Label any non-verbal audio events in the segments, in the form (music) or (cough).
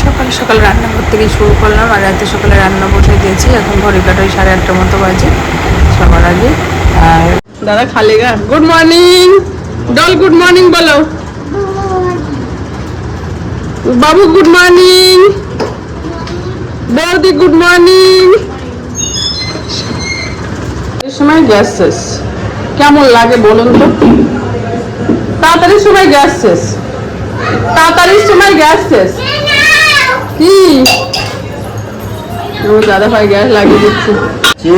সকাল সকাল রান্না করতে গিয়ে শুরু করলাম আর রাতে সকালে রান্না বসে দিয়েছি। এখন ঘড়ি কাটা ওই সাড়ে আটটার মতো বাজে সবার আগে। আর দাদা খালি গা। Good morning doll good morning বলো। বাবু গুড মর্নিং বৌদি গুড মর্নিং এই সময় গ্যাস শেষ। কেমন লাগে বলুন তো? তাড়াতাড়ি সময় গ্যাস শেষ। তাড়াতাড়ি সময় গ্যাস শেষ। কি? দাদা ভাই গ্যাস লাগিয়ে দিচ্ছে। যে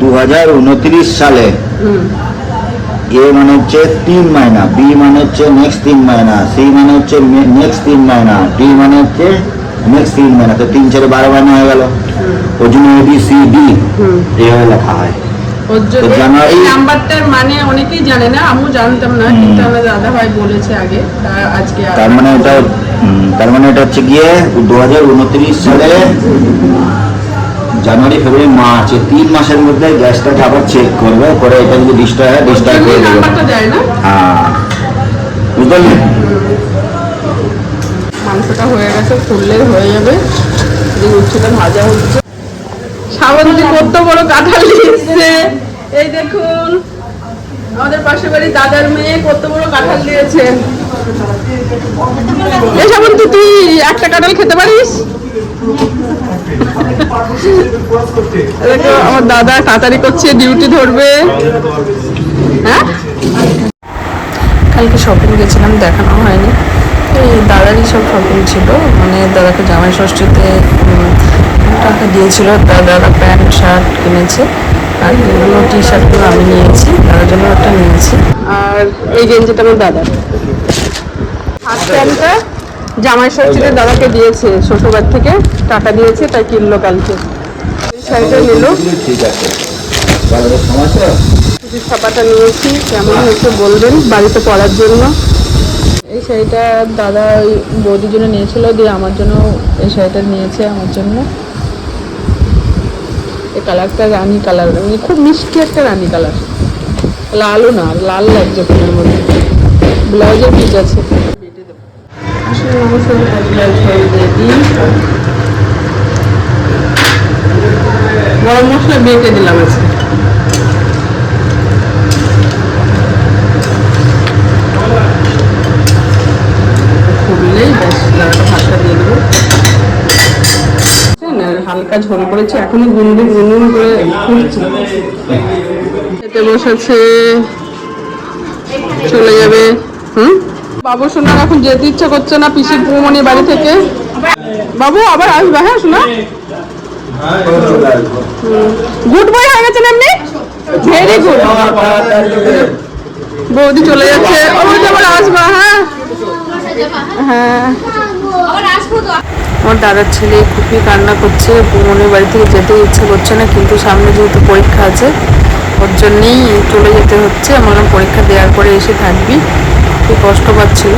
দু হাজার উনত্রিশ সালে এ মানে হচ্ছে তিন মাইনা বি মানে হচ্ছে নেক্সট তিন মাইনা সি মানে হচ্ছে নেক্সট তিন মাইনা ডি মানে হচ্ছে নেক্সট তিন মাইনা। তো তিন চারে বারো মাইনা হয়ে গেল। ওই জন্য এ বি সি ডি এইভাবে লেখা হয়। ওর জন্য জানুয়ারি- এই নাম্বারটার মানে অনেকেই জানে না আমিও জানতাম না কিন্তু আমার দাদা ভাই বলেছে আগে আজকে আর- তার মানে তার মানে এটা হচ্ছে গিয়ে দু হাজার উনত্রিশ সালে জানুয়ারি ফেব্রুয়ারি মার্চ তিন মাসের মধ্যে গ্যাসটাকে আবার চেক করবে করে এটা যদি ডিস্টার্ব হয় করে দেবে। হ্যাঁ। বুঝতে পারলি? মাংসটা হয়ে গেছে ফুললে হয়ে যাবে উচ্ছেটা ভাজা হচ্ছে। শ্রাবন্তী কত বড় কাঁঠাল দিয়েছে এই দেখুন, আমাদের পাশের বাড়ি দাদার মেয়ে কত বড় কাঁঠাল দিয়েছে। তুই একটা খেতে পারিস? আমার দাদা তাড়াতাড়ি করছে, ডিউটি ধরবে। হ্যাঁ? কালকে শপিং গেছিলাম, দেখানো হয়নি। এই দাদারই সব শপিং ছিল। মানে দাদাকে জামাই ষষ্ঠীতে টাকা দিয়েছিল দাদা প্যান্ট, শার্ট কিনেছে। আর এগুলো টি শার্টগুলো আমি নিয়েছি, তার জন্য একটা নিয়েছি। আর এই গেঞ্জিটা আমার দাদার। হাফ প্যান্টটা জামাই ষষ্ঠীতে দাদাকে দিয়েছে, শ্বশুরবাড়ি থেকে টাকা দিয়েছে, তাই কিনলো কালকে। শাড়িটা নিল। ছাপাটা নিয়েছি, কেমন হয়েছে বলবেন, বাড়িতে পরার জন্য। এই শাড়িটা দাদা ওই বৌদির জন্য নিয়েছিল, দিয়ে আমার জন্য এই শাড়িটা নিয়েছে আমার জন্য। এই কালারটা রানী কালার মানে খুব মিষ্টি একটা রানী কালার। লালও না, লাল লাগছে ফুলের মধ্যে। ব্লাউজের পিস আছে। গরম মশলা বেটে দিলাম আছে খুললেই একটা ভাতটা দিয়ে দেবো। হালকা ঝোল করেছি এখনও গুনগুন গুনগুন করে ফুলছে খেতে বসেছে, চলে যাবে, হুম? বাবু শোনা এখন যেতে ইচ্ছা করছে না পিসির বৌমনি বাড়ি থেকে। বাবু, আবার আসবে হ্যাঁ শোনা গুড বয় হয়ে গেছেন এমনি? ভেরি গুড বৌদি চলে যাচ্ছে। বৌদি আবার আসবা হ্যাঁ। হ্যাঁ। আমার দাদার ছেলে খুবই কান্না করছে বোনের বাড়ি থেকে যেতে ইচ্ছে করছে না কিন্তু সামনে যেহেতু পরীক্ষা আছে ওর জন্যেই চলে যেতে হচ্ছে। আমার পরীক্ষা দেওয়ার পরে এসে থাকবি। খুব কষ্ট পাচ্ছিল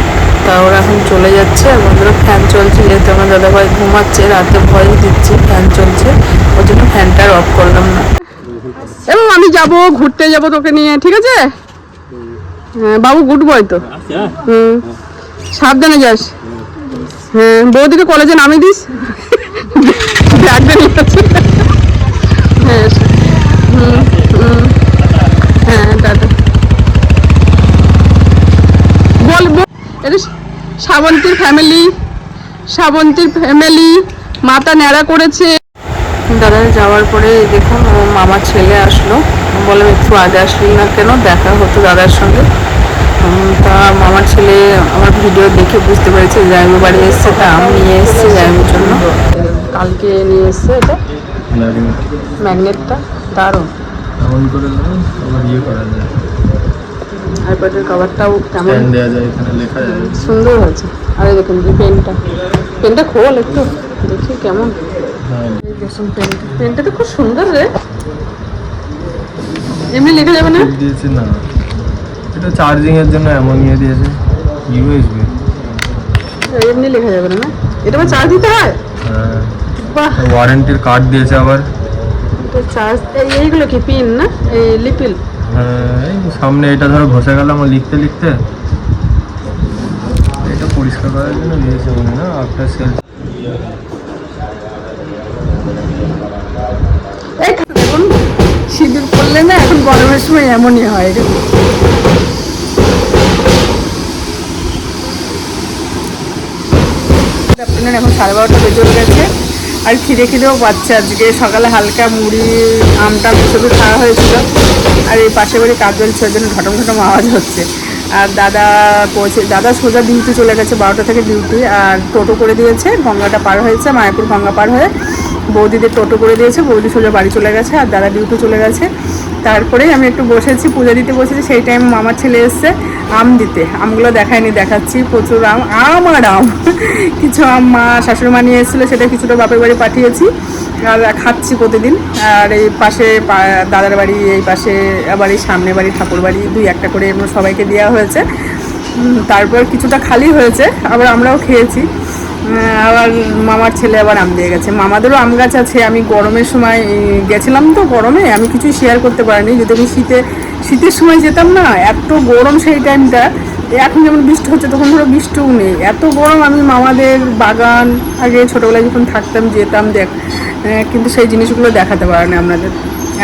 তা ওরা এখন চলে যাচ্ছে। ধরো ফ্যান চলছে যেহেতু আমার দাদাভাই ঘুমাচ্ছে রাতে ভয় দিচ্ছে ফ্যান চলছে ওর জন্য ফ্যানটা আর অফ করলাম না। এবং আমি যাব ঘুরতে যাব তোকে নিয়ে ঠিক আছে? হ্যাঁ বাবু গুড বয় তো। হুম। সাবধানে যাস। হ্যাঁ বৌদিকে কলেজে নামিয়ে দিস। ব্যাগটা নিয়ে হ্যাঁ হ্যাঁ বলব শ্রাবন্তীর ফ্যামিলি শ্রাবন্তীর ফ্যামিলি মাথা ন্যাড়া করেছে। দাদা, যাওয়ার পরে দেখুন, ও মামার ছেলে আসলো। বললাম, একটু আগে আসলি না কেন? দেখা হতো দাদার সঙ্গে। তা মামার ছেলে আমার ভিডিও দেখে বুঝতে পেরেছে জাইবু বাড়ি এসছে তা আমি নিয়ে এসছে জাইবুর জন্য। কালকে নিয়ে এসছে এটা? ম্যাগনেটটা? দারুণ। আইপ্যাডের কভারটাও কেমন? সুন্দর হয়েছে। আরে দেখুন পেনটা। পেনটা খোল একটু দেখি কেমন। হ্যাঁ দেখুন পেনটা। পেনটা তো খুব সুন্দর রে। এমনি লেখা যাবে না। এটা চার্জিং এর জন্য এমন ইয়ে দিয়েছে ইউএসবি এমনি লেখা যাবে না এটা আবার চার্জ দিতে হয়? হ্যাঁ। বাহ। ওয়ারেন্টির কার্ড দিয়েছে আবার। তো চার্জ এইগুলো কি পিন না? এই লিপিল হ্যাঁ সামনে এটা ধরো ঘষে গেলাম ও লিখতে লিখতে। এটা পরিষ্কার করার জন্য দিয়েছে না? আফটার সেল সিঁদুর পড়লে না এখন গরমের সময় এমনই হয়। রে। এখন সাড়ে বারোটা বেজে গেছে। আর খিদে খিদেও পাচ্ছে আজকে। সকালে হালকা মুড়ি, আমটা সবই খাওয়া হয়েছিল। আর এই পাশে বাড়ি কাজ চলছে ওই জন্য ঘটম ঘটম আওয়াজ হচ্ছে। আর দাদা পৌঁছে, দাদা সোজা ডিউটি চলে গেছে, বারোটা থেকে ডিউটি। আর টোটো করে দিয়েছে, গঙ্গাটা পার হয়েছে, মায়াপুর গঙ্গা পার হয়ে বৌদিদের টোটো করে দিয়েছে, বৌদি সোজা বাড়ি চলে গেছে, আর দাদা ডিউটি চলে গেছে। তারপরেই আমি একটু বসেছি, পুজো দিতে বসেছি, সেই টাইম মামার ছেলে এসছে আম দিতে। আমগুলো দেখায়নি, দেখাচ্ছি, প্রচুর আম আম আর আম। (laughs) কিছু আম মা, শাশুড়ি মা নিয়ে এসেছিল, সেটা কিছুটা বাপের বাড়ি পাঠিয়েছি। আর খাচ্ছি প্রতিদিন। আর এই পাশে দাদার বাড়ি, এই পাশে এই সামনে বাড়ি, ঠাকুর বাড়ি, দুই একটা করে সবাইকে দেওয়া হয়েছে। তারপর কিছুটা খালি হয়েছে, আবার আমরাও খেয়েছি। আবার মামার ছেলে আবার আম দিয়ে গেছে। মামাদেরও আম গাছ আছে। আমি গরমের সময় গেছিলাম তো গরমে। আমি কিছুই শেয়ার করতে পারিনি। যদি আমি শীতে, শীতের সময় যেতাম না, এত গরম সেই টাইমটা এখন যেমন বৃষ্টি হচ্ছে, তখন ধরো বৃষ্টিও নেই। এত গরম, আমি মামাদের বাগান আগে ছোটোবেলায় যখন থাকতাম, যেতাম, দেখ কিন্তু সেই জিনিসগুলো দেখাতে পারিনি আপনাদের।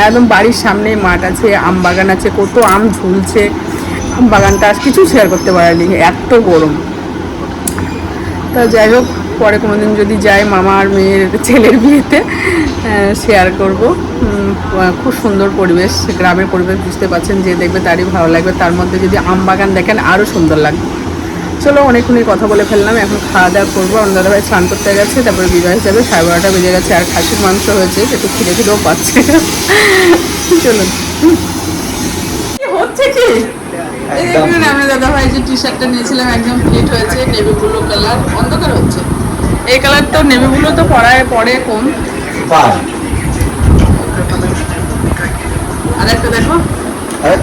একদম বাড়ির সামনে মাঠ আছে, আম বাগান আছে, কত আম ঝুলছে। আম বাগানটা কিছু শেয়ার করতে পারিনি। এত গরম। তা যাই হোক, পরে কোনোদিন যদি যাই মামা আর মেয়ের ছেলের বিয়েতে শেয়ার করব। খুব সুন্দর পরিবেশ, গ্রামের পরিবেশ, বুঝতে পারছেন যে দেখবে তারই ভালো লাগবে। তার মধ্যে যদি আম বাগান দেখেন আরও সুন্দর লাগবে। চলো, অনেকক্ষণই কথা বলে ফেললাম, এখন খাওয়া দাওয়া করব। আমার দাদাভাই স্নান করতে গেছে, তারপরে বিবাহ যাবে সাড়ে বারোটা বেজে গেছে, আর খাসির মাংস হয়েছে, একটু খিদে খিদেও পাচ্ছে। চলুন। হচ্ছে কি? দেখুন আমরা দাদা ভাই যে টি শার্টটা নিয়েছিলাম একদম ফিট হয়েছে নেভি ব্লু কালার অন্ধকার হচ্ছে। এই কালার তো নেভি ব্লু তো পরায় পরে কম আর একটা দেখো। আরে,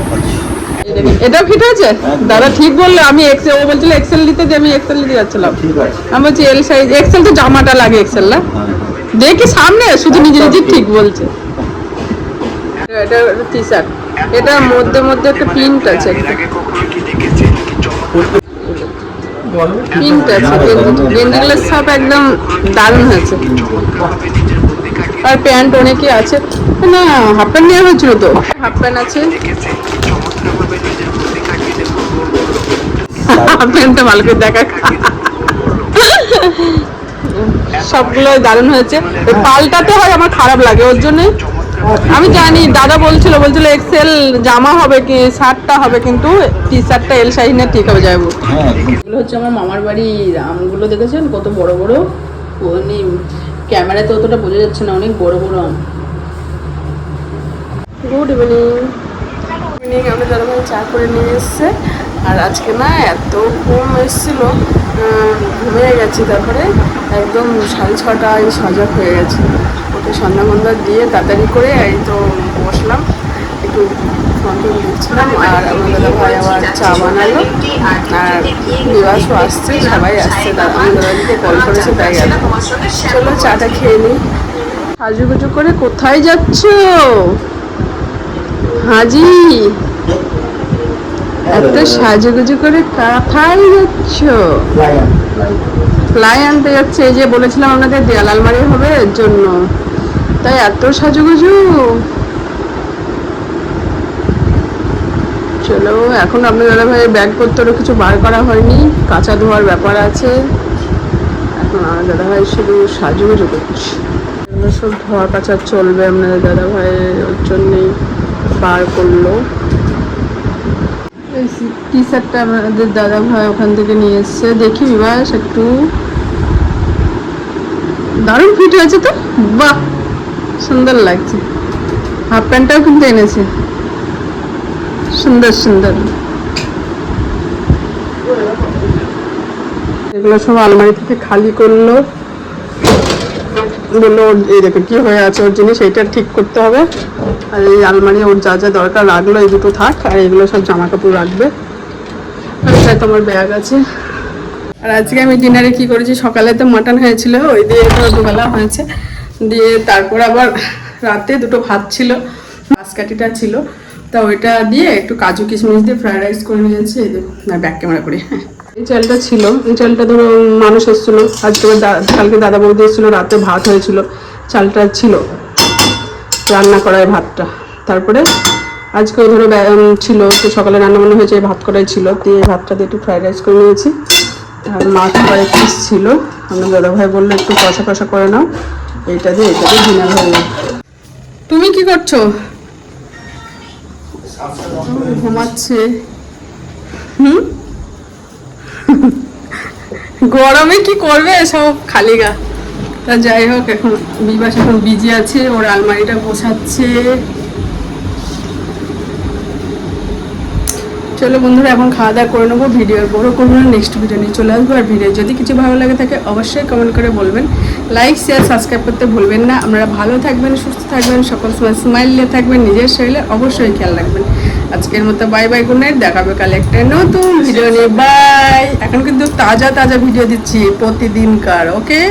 এটাও ফিট দাদা ঠিক বলল আমি এক্সেল ও বলছিল এক্সেল নিতে যে আমি এক্সেল নিতে যাচ্ছিলাম। আমি বলছি এল সাইজ এক্সেল তো জামাটা লাগে এক্সেল না। হ্যাঁ। দেখি সামনে শুধু নিজে নিজে ঠিক। বলছে। এটা টি শার্ট এটার মধ্যে মধ্যে একটা প্রিন্ট আছে। প্রিন্ট আছে গেঞ্জি- গেঞ্জিগুলো সব একদম দারুণ হয়েছে। আর প্যান্ট অনেকে আছে। না হাফ প্যান্ট নেওয়া হয়েছিল তো। হাফ প্যান্ট আছে। হাফ প্যান্টটা ভালো করে দেখা সবগুলো দারুণ হয়েছে। পাল্টাতে হয় আমার খারাপ লাগে, ওর জন্য আমি জানি দাদা বলছিল বলছিল এক্সেল জামা হবে কি শার্টটা হবে কিন্তু টি শার্টটা এল সাইজ না ঠিক হবে যাব হ্যাঁ এগুলো হচ্ছে আমার মামার বাড়ির আমগুলো দেখেছেন? কত বড় বড়? মানে ক্যামেরাতে অতটা বোঝা যাচ্ছে না অনেক বড় বড় আম। গুড ইভিনিং ইভিনিং আমরা দাদা ভাই চা করে নিয়ে এসছে। আর আজকে না এত ঘুম এসেছিল ঘুমিয়ে গেছি তারপরে একদম সাড়ে ছটায় সজাগ হয়ে গেছে। সন্ধ্যা মন্দা দিয়ে তাড়াতাড়ি করে এই তো বসলাম। একটু ফোন টোন আর আমার দাদা ভাই আবার চা বানালো। আর বিবাসও আসছে সবাই আসছে দিকে কল করেছে তাই গেল চলো চাটা খেয়ে নিই। সাজুগুজু করে কোথায় যাচ্ছ? হাজি এত সাজুগুজু করে কোথায় যাচ্ছ? ফ্লাই আনতে যাচ্ছে এই যে বলেছিলাম আপনাদের দেয়াল আলমারি হবে এর জন্য। তাই এত সাজুগুজু? চলো, এখন আপনার দাদা ভাইয়ের ব্যাগপত্রও কিছু বার করা হয়নি, কাঁচা ধোয়ার ব্যাপার আছে। এখন আমার দাদা ভাই শুধু সাজুগুজু করছে। সব ধোয়া কাচা চলবে আপনাদের দাদা ভাইয়ের ওর জন্যেই বার করল। টি শার্টটা আমাদের দাদা ভাই ওখান থেকে নিয়ে এসছে। দেখি বিবাস একটু। দারুণ ফিট হয়েছে তো? বাহ! সুন্দর লাগছে। হাফ প্যান্টটাও কিন্তু এনেছে। সুন্দর সুন্দর। এগুলো সব আলমারি থেকে খালি করল। বলল ওর এই দেখো কি হয়ে আছে ওর জিনিস, এইটা ঠিক করতে হবে। আর এই আলমারি ওর যা যা দরকার রাখল, এই দুটো থাক, আর এগুলো সব জামা কাপড় রাখবে। আর তোমার ব্যাগ আছে। আর আজকে আমি ডিনারে কি করেছি? সকালে তো মাটন হয়েছিল, ওই দিয়ে দুবেলা হয়েছে। দিয়ে তারপর আবার রাতে দুটো ভাত ছিল মাছকাঠিটা ছিল। তা ওইটা দিয়ে একটু কাজু কিশমিশ দিয়ে ফ্রাইড রাইস করে নিয়েছি না ব্যাক ক্যামেরা করে হ্যাঁ। এই চালটা ছিল, এই চালটা ধরো মানুষ এসেছিল আবার দা- কালকে দাদা বৌদি এসেছিল, রাতে ভাত হয়েছিল, চালটা ছিল, রান্না করা এই ভাতটা। তারপরে আজকেও ধরো ছিল, তো সকালে রান্না বান্না হয়েছে ভাত করাই ছিল, দিয়ে ভাতটা দিয়ে একটু ফ্রাইড রাইস করে নিয়েছি। আর মাছ কয়েক পিস ছিল, আমার দাদাভাই বলল একটু কষা কষা করে নাও। এটা দিয়ে হয়ে তুমি কি করছ? ঘুমাচ্ছে। হুম? গরমে কি করবে সব খালি গা। তা যাই হোক, এখন বিবাস এখন বিজি আছে, ওর আলমারিটা গোছাচ্ছে। চলো বন্ধুরা, এখন খাওয়া দাওয়া করে নেব ভিডিও বড় করব না নেক্সট ভিডিও নিয়ে চলে আসব। আর ভিডিও যদি কিছু ভালো লাগে থাকে, অবশ্যই কমেন্ট করে বলবেন। লাইক শেয়ার সাবস্ক্রাইব করতে ভুলবেন না। আপনারা ভালো থাকবেন, সুস্থ থাকবেন, সকল সময় স্মাইল নিয়ে থাকবেন, নিজের শরীরে অবশ্যই খেয়াল রাখবেন। আজকের মতো বাই বাই গুড নাইট দেখাবে কাল একটা নতুন ভিডিও নিয়ে। বাই এখন কিন্তু তাজা তাজা ভিডিও দিচ্ছি প্রতিদিনকার ওকে